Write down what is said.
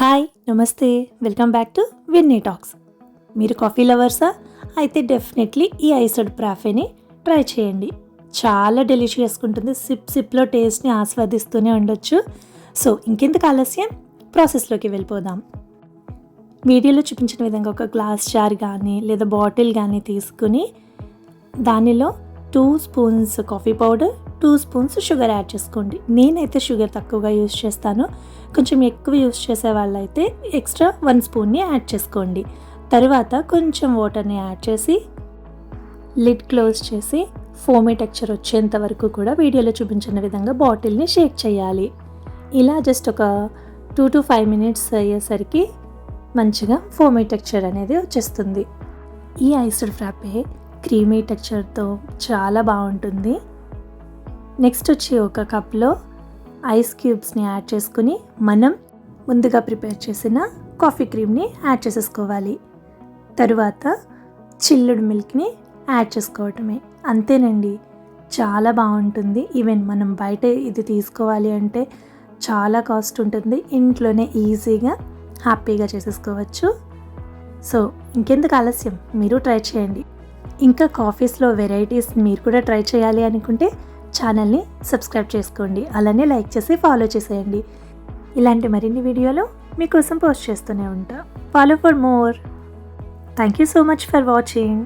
Hi నమస్తే. Welcome back to Vinny talks. మీరు coffee లవర్సా? అయితే డెఫినెట్లీ ఈ ఐసడ్ ప్రాఫేని ట్రై చేయండి. చాలా డెలిషియస్గా ఉంటుంది. సిప్ సిప్లో టేస్ట్ని ఆస్వాదిస్తూనే ఉండొచ్చు. సో ఇంకెందుకు ఆలస్యం? ప్రాసెస్లోకి వెళ్ళిపోదాం. వీడియోలో చూపించిన విధంగా ఒక గ్లాస్ జార్ కానీ లేదా బాటిల్ కానీ తీసుకుని దానిలో two spoons coffee powder two spoons sugar add చేసుకోండి. నేనైతే షుగర్ తక్కువగా యూస్ చేస్తాను. కొంచెం ఎక్కువ యూస్ చేసే వాళ్ళైతే ఎక్స్ట్రా వన్ స్పూన్ని యాడ్ చేసుకోండి. తర్వాత కొంచెం వాటర్ని యాడ్ చేసి లిడ్ క్లోజ్ చేసి ఫోమీ టెక్చర్ వచ్చేంత వరకు కూడా వీడియోలో చూపించిన విధంగా బాటిల్ని షేక్ చేయాలి. ఇలా జస్ట్ ఒక టూ టు ఫైవ్ మినిట్స్ అయ్యేసరికి మంచిగా ఫోమీ టెక్చర్ అనేది వచ్చేస్తుంది. ఈ ఐస్డ్ ఫ్రాపే క్రీమీ టెక్చర్తో చాలా బాగుంటుంది. నెక్స్ట్ వచ్చి ఒక కప్లో ఐస్ క్యూబ్స్ని యాడ్ చేసుకుని మనం ముందుగా ప్రిపేర్ చేసిన కాఫీ క్రీమ్ని యాడ్ చేసేసుకోవాలి. తరువాత చిల్లుడు మిల్క్ని యాడ్ చేసుకోవటమే. అంతేనండి చాలా బాగుంటుంది. ఈవెన్ మనం బయట ఇది తీసుకోవాలి అంటే చాలా కాస్ట్ ఉంటుంది. ఇంట్లోనే ఈజీగా హ్యాపీగా చేసేసుకోవచ్చు. సో ఇంకెందుకు ఆలస్యం? మీరు ట్రై చేయండి. ఇంకా కాఫీస్లో వెరైటీస్ మీరు కూడా ట్రై చేయాలి అనుకుంటే ఛానల్ని సబ్స్క్రైబ్ చేసుకోండి. అలానే లైక్ చేసి ఫాలో చేసేయండి. ఇలాంటి మరిన్ని వీడియోలు మీకోసం పోస్ట్ చేస్తూనే ఉంటా. Follow for more thank you so much for watching